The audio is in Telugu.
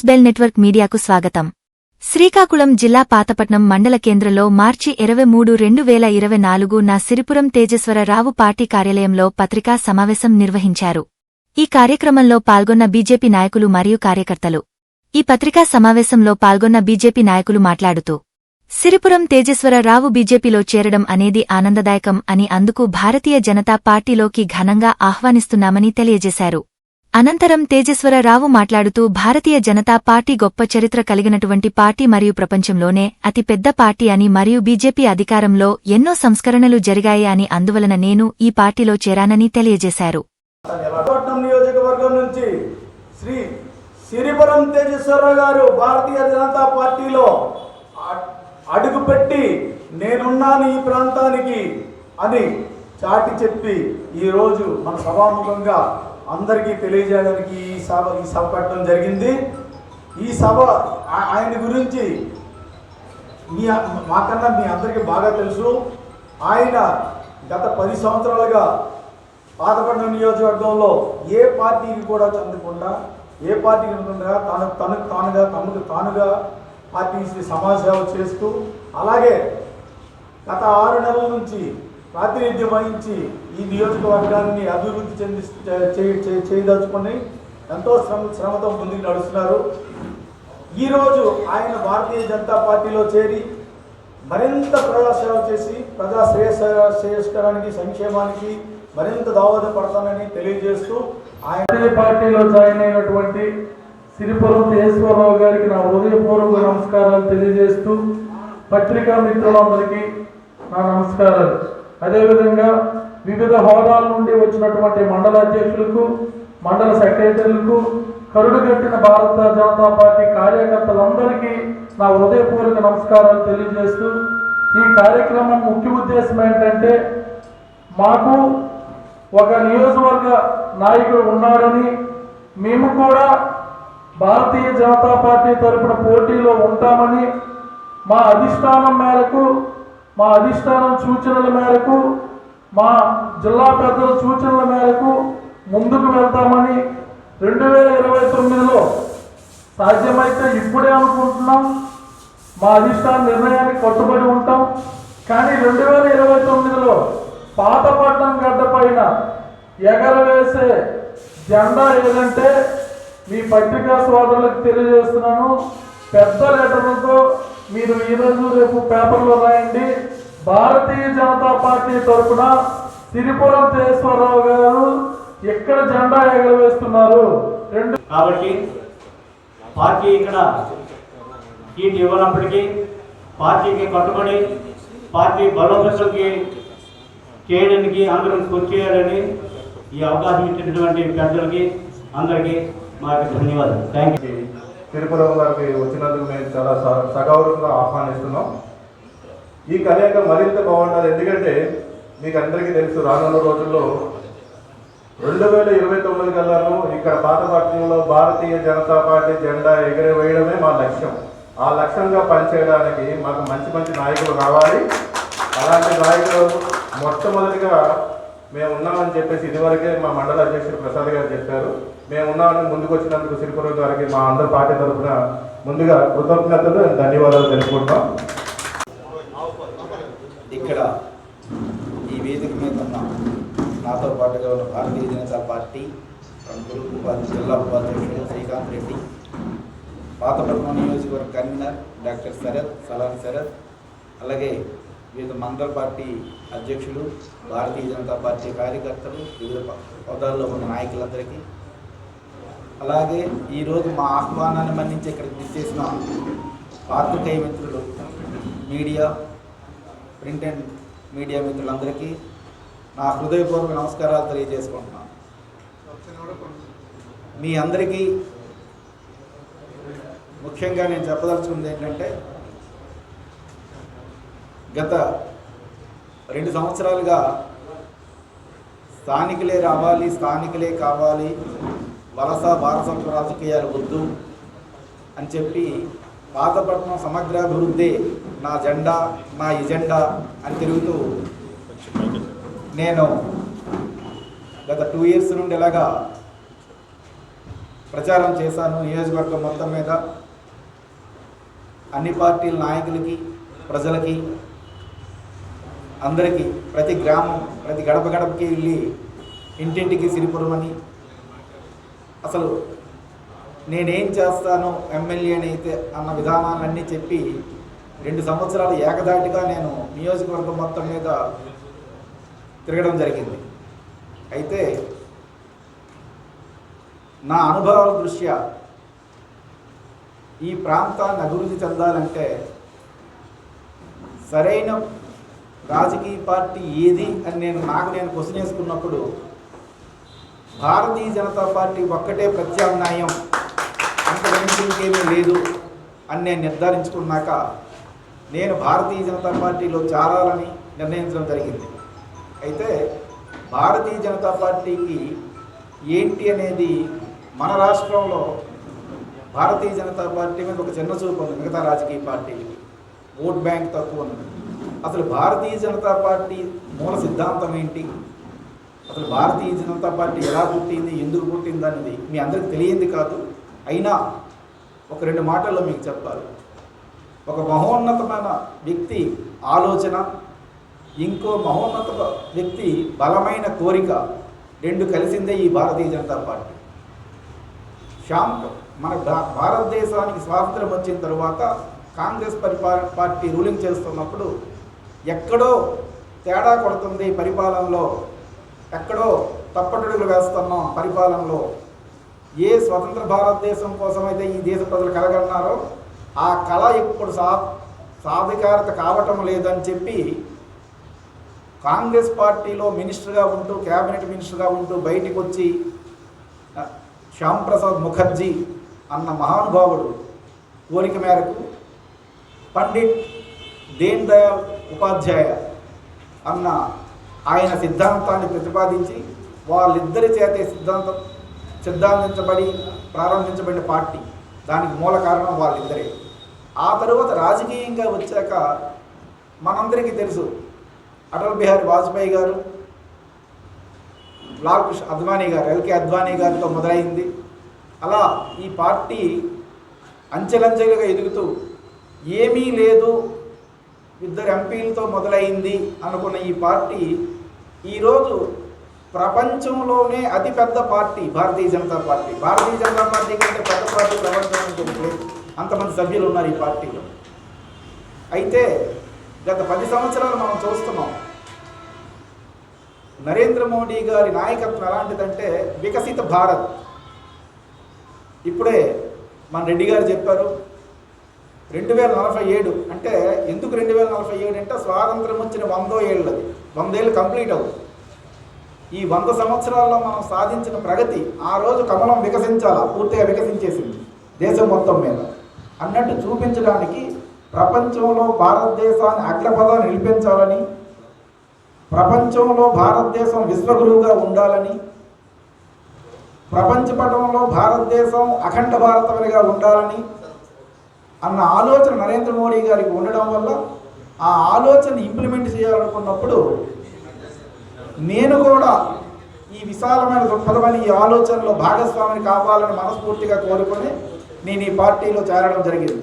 న్యూస్ బెల్ నెట్వర్క్ మీడియాకు స్వాగతం. శ్రీకాకుళం జిల్లా పాతపట్నం మండల కేంద్రంలో మార్చి ఇరవై మూడు రెండు వేల ఇరవై నాలుగు నా సిరిపురం తేజేశ్వరరావు పార్టీ కార్యాలయంలో పత్రికా సమావేశం నిర్వహించారు. ఈ కార్యక్రమంలో పాల్గొన్న బీజేపీ నాయకులు మరియు కార్యకర్తలు. ఈ పత్రికా సమావేశంలో పాల్గొన్న బీజేపీ నాయకులు మాట్లాడుతూ సిరిపురం తేజేశ్వరరావు బీజేపీలో చేరడం అనేది ఆనందదాయకం అని అందుకు భారతీయ జనతా పార్టీలోకి ఘనంగా ఆహ్వానిస్తున్నామని తెలియజేశారు. అనంతరం తేజేశ్వరరావు మాట్లాడుతూ భారతీయ జనతా పార్టీ గొప్ప చరిత్ర కలిగినటువంటి పార్టీ మరియు ప్రపంచంలోనే అతి పెద్ద పార్టీ అని మరియు బీజేపీ అధికారంలో ఎన్నో సంస్కరణలు జరిగాయి అని అందువలన నేను ఈ పార్టీలో చేరానని తెలియజేశారు. సిరిపురం తేజేశ్వరరావు గారు భారతీయ జనతా పార్టీలో అడుగుపెట్టి నేనున్నాను ఈ ప్రాంతానికి అని చాటి చెప్పి ఈరోజు మన సభాముఖంగా అందరికీ తెలియజేయడానికి ఈ సభ ఈ సభ పెట్టడం జరిగింది. ఈ సభ ఆయన గురించి మీ మాకన్నా మీ అందరికీ బాగా తెలుసు. ఆయన గత పది సంవత్సరాలుగా పాతపట్నం నియోజకవర్గంలో ఏ పార్టీకి కూడా చెందకుండా ఏ పార్టీకి ఉండకుండా తను తనకు తానుగా తమకు తానుగా పార్టీ సమాజ సేవ చేస్తూ అలాగే గత ఆరు నెలల నుంచి ప్రాతినిధ్యం వహించి ఈ నియోజకవర్గాన్ని అభివృద్ధి చెంది చే- చే- చేయదలుచుకొని ఎంతో శ్రమ శ్రమతో ముందుకు నడుస్తున్నారు. ఈరోజు ఆయన భారతీయ జనతా పార్టీలో చేరి మరింత ప్రజాసేవ చేసి ప్రజా శ్రేయస్ శ్రేయస్కరానికి సంక్షేమానికి మరింత దోహదపడతానని తెలియజేస్తూ ఆయన పార్టీలో జాయిన్ అయినటువంటి సిరిపురం తేజేశ్వరరావు గారికి నా హృదయపూర్వక నమస్కారాలు తెలియజేస్తూ పత్రికా మిత్రులందరికీ నా నమస్కారాలు. అదేవిధంగా వివిధ హోదాల నుండి వచ్చినటువంటి మండల అధ్యక్షులకు మండల సెక్రటరీలకు కరుడుగట్టిన భారత జనతా పార్టీ కార్యకర్తలందరికీ నా హృదయపూర్వక నమస్కారాలు తెలియజేస్తూ ఈ కార్యక్రమం ముఖ్య ఉద్దేశం ఏంటంటే మాకు ఒక నియోజకవర్గ నాయకుడు ఉన్నాడని మేము కూడా భారతీయ జనతా పార్టీ తరపున పోటీలో ఉంటామని మా అధిష్టానం మేరకు మా అధిష్టానం సూచనల మేరకు మా జిల్లా పెద్దల సూచనల మేరకు ముందుకు వెళ్తామని రెండు వేల ఇరవై తొమ్మిదిలో సాధ్యమైతే ఇప్పుడే అనుకుంటున్నాం. మా అధిష్టాన నిర్ణయానికి కట్టుబడి ఉంటాం. కానీ రెండు వేల ఇరవై తొమ్మిదిలో పాతపట్నం గడ్డ పైన ఎగరవేసే జెండా ఏదంటే మీ పత్రికా సోదరులకు తెలియజేస్తున్నాను. పెద్ద లెటర్లతో మీరు ఈరోజు రేపు పేపర్లో రాయండి. భారతీయ జనతా పార్టీ తరఫున సిరిపురం తేశ్వరరావు గారు ఎక్కడ జెండా ఎగరవేస్తున్నారు? రెండు కాబట్టి పార్టీ ఇక్కడ సీట్ ఇవ్వనప్పటికీ పార్టీకి కట్టుబడి పార్టీ బలోపేతంకి చేయడానికి అందరం కృషి చేయాలని ఈ అవకాశం ఇచ్చినటువంటి పెద్దలకి అందరికీ మా యొక్క ధన్యవాదాలు. థ్యాంక్ యూ తిరుపతి గారికి వచ్చినందుకు మేము చాలా సగౌరవంగా ఆహ్వానిస్తున్నాం. ఈ కలయిక మరింత బాగుంటుంది ఎందుకంటే మీకు అందరికీ తెలుసు రానున్న రోజుల్లో రెండు వేల ఇరవై తొమ్మిది కల్లాను ఇక్కడ పాతపట్నంలో భారతీయ జనతా పార్టీ జెండా ఎగరవేయడమే మా లక్ష్యం. ఆ లక్ష్యంగా పనిచేయడానికి మాకు మంచి మంచి నాయకులు కావాలి అలాంటి నాయకులు మొట్టమొదటిగా మేము ఉన్నామని చెప్పేసి ఇదివరకే మా మండల అధ్యక్షుడు ప్రసాద్ గారు చెప్పారు. మేము ఉన్నామని ముందుకు వచ్చినందుకు సిరిపురం గారికి మా అందరి పార్టీ తరఫున ముందుగా కృతజ్ఞతలు ధన్యవాదాలు తెలుసుకుంటాం ఇక్కడ ఈ వేదిక మీద ఉన్న నాతో పాటుగా ఉన్న భారతీయ జనతా పార్టీ ప్రముఖులు ఉపాధి జిల్లా ఉపాధ్యక్షులు శ్రీకాంత్ రెడ్డి పాతపట్నం నియోజకవర్గ convener doctor Sarath salon Sarath అలాగే వివిధ మండల పార్టీ అధ్యక్షులు భారతీయ జనతా పార్టీ కార్యకర్తలు వివిధ హోదాల్లో ఉన్న నాయకులందరికీ. అలాగే ఈరోజు మా ఆహ్వానాన్ని మన్నించి ఇక్కడికి విచ్చేసిన పాత్రికేయ మిత్రులు మీడియా ప్రింట్ అండ్ మీడియా మిత్రులందరికీ నా హృదయపూర్వక నమస్కారాలు తెలియజేసుకుంటున్నాను. మీ అందరికీ ముఖ్యంగా నేను చెప్పదలుచుకుంది ఏంటంటే గత రెండు సంవత్సరాలుగా స్థానికులే రావాలి స్థానికులే కావాలి వలస వారసత్వ రాజకీయాలు వద్దు అని చెప్పి పాతపట్నం సమగ్రాభివృద్ధి నా జెండా నా ఎజెండా అని తిరుగుతూ నేను గత టూ ఇయర్స్ నుండి ఇలాగా ప్రచారం చేశాను నియోజకవర్గం మొత్తం మీద. అన్ని పార్టీల నాయకులకి ప్రజలకి అందరికీ ప్రతి గ్రామం ప్రతి గడప గడపకి వెళ్ళి ఇంటింటికి సిరిపురమని. అసలు నేనేం చేస్తాను ఎమ్మెల్యేని అయితే అన్న విధానాలన్నీ చెప్పి రెండు సంవత్సరాలు ఏకదాటిగా నేను నియోజకవర్గం మొత్తం మీద తిరగడం జరిగింది. అయితే నా అనుభవాల దృష్ట్యా ఈ ప్రాంతాన్ని అభివృద్ధి చెందాలంటే సరైన రాజకీయ పార్టీ ఏది అని నేను నాకు నేను క్వశ్చన్ వేసుకున్నప్పుడు భారతీయ జనతా పార్టీ ఒక్కటే ప్రత్యామ్నాయం అంత మించి ఇంకేమీ లేదు అని నేను నిర్ధారించుకున్నాక నేను భారతీయ జనతా పార్టీలో చేరాలని నిర్ణయించడం జరిగింది. అయితే భారతీయ జనతా పార్టీకి ఏంటి అనేది మన రాష్ట్రంలో భారతీయ జనతా పార్టీ మీద ఒక చిన్న చూపు ఉంది మిగతా రాజకీయ పార్టీలకి. ఓట్ బ్యాంక్ తక్కువ ఉంది. అసలు భారతీయ జనతా పార్టీ మూల సిద్ధాంతం ఏంటి? అసలు భారతీయ జనతా పార్టీ ఎలా పుట్టింది ఎందుకు పుట్టింది అనేది మీ అందరికి తెలియంది కాదు. అయినా ఒక రెండు మాటల్లో మీకు చెప్పాలి. ఒక మహోన్నతమైన వ్యక్తి ఆలోచన ఇంకో మహోన్నత వ్యక్తి బలమైన కోరిక రెండు కలిసిందే ఈ భారతీయ జనతా పార్టీ. శాంత మన భారతదేశానికి స్వాతంత్రం వచ్చిన తర్వాత కాంగ్రెస్ పరిపా పార్టీ రూలింగ్ చేస్తున్నప్పుడు ఎక్కడో తేడా కొడుతుంది పరిపాలనలో. ఎక్కడో తప్పటడుగులు వేస్తున్నాం పరిపాలనలో. ఏ స్వతంత్ర భారతదేశం కోసమైతే ఈ దేశ ప్రజలు కలగన్నారో ఆ కళ ఇప్పుడు సా సాధికారత కావటం లేదని చెప్పి కాంగ్రెస్ పార్టీలో మినిస్టర్గా ఉంటూ క్యాబినెట్ మినిస్టర్గా ఉంటూ బయటికి వచ్చి శ్యాంప్రసాద్ శ్యామ్ ప్రసాద్ ముఖర్జీ అన్న మహానుభావుడు కోరిక మేరకు పండిట్ దీన్ దయాళ్ ఉపాధ్యాయ అన్న ఆయన సిద్ధాంతాన్ని ప్రతిపాదించి వాళ్ళిద్దరి చేతే సిద్ధాంతం సిద్ధాంతించబడి ప్రారంభించబడిన పార్టీ. దానికి మూల కారణం వాళ్ళిద్దరే. ఆ తరువాత రాజకీయంగా వచ్చాక మనందరికీ తెలుసు అటల్ బిహారీ వాజ్పేయి గారు లాల్ కృష్ణ అద్వానీ గారు ఎల్కే అద్వానీ గారితో మొదలైంది. అలా ఈ పార్టీ అంచెలంచెలుగా ఎదుగుతూ ఏమీ లేదు ఇద్దరు ఎంపీలతో మొదలైంది అనుకున్న ఈ పార్టీ ఈరోజు ప్రపంచంలోనే అతిపెద్ద party Bharatiya Janata party. Bharatiya Janata party కంటే పెద్ద పార్టీ ప్రపంచంలో అంతమంది సభ్యులు ఉన్నారు ఈ పార్టీలో. అయితే గత పది సంవత్సరాలు మనం చూస్తున్నాం నరేంద్ర మోడీ గారి నాయకత్వం ఎలాంటిదంటే వికసిత భారత్. ఇప్పుడే మన రెడ్డి గారు చెప్పారు రెండు వేల నలభై ఏడు అంటే ఎందుకు రెండు వేల నలభై ఏడు అంటే స్వాతంత్రం వచ్చిన వందో ఏళ్ళది. వందేళ్ళు కంప్లీట్ అవుతుంది. ఈ వంద సంవత్సరాల్లో మనం సాధించిన ప్రగతి ఆ రోజు కమలం వికసించాలా? పూర్తిగా వికసించేసింది దేశం మొత్తం మీద. అన్నట్టు చూపించడానికి ప్రపంచంలో భారతదేశాన్ని అగ్రపదాన్ని నిలిపించాలని ప్రపంచంలో భారతదేశం విశ్వగురువుగా ఉండాలని ప్రపంచ పటంలో భారతదేశం అఖండ భారతమనిగా ఉండాలని అన్న ఆలోచన నరేంద్ర మోడీ గారికి ఉండడం వల్ల ఆ ఆలోచన ఇంప్లిమెంట్ చేయాలనుకున్నప్పుడు నేను కూడా ఈ విశాలమైన దృక్పథమని ఈ ఆలోచనలో భాగస్వామిని కావాలని మనస్ఫూర్తిగా కోరుకొని నేను ఈ పార్టీలో చేరడం జరిగింది.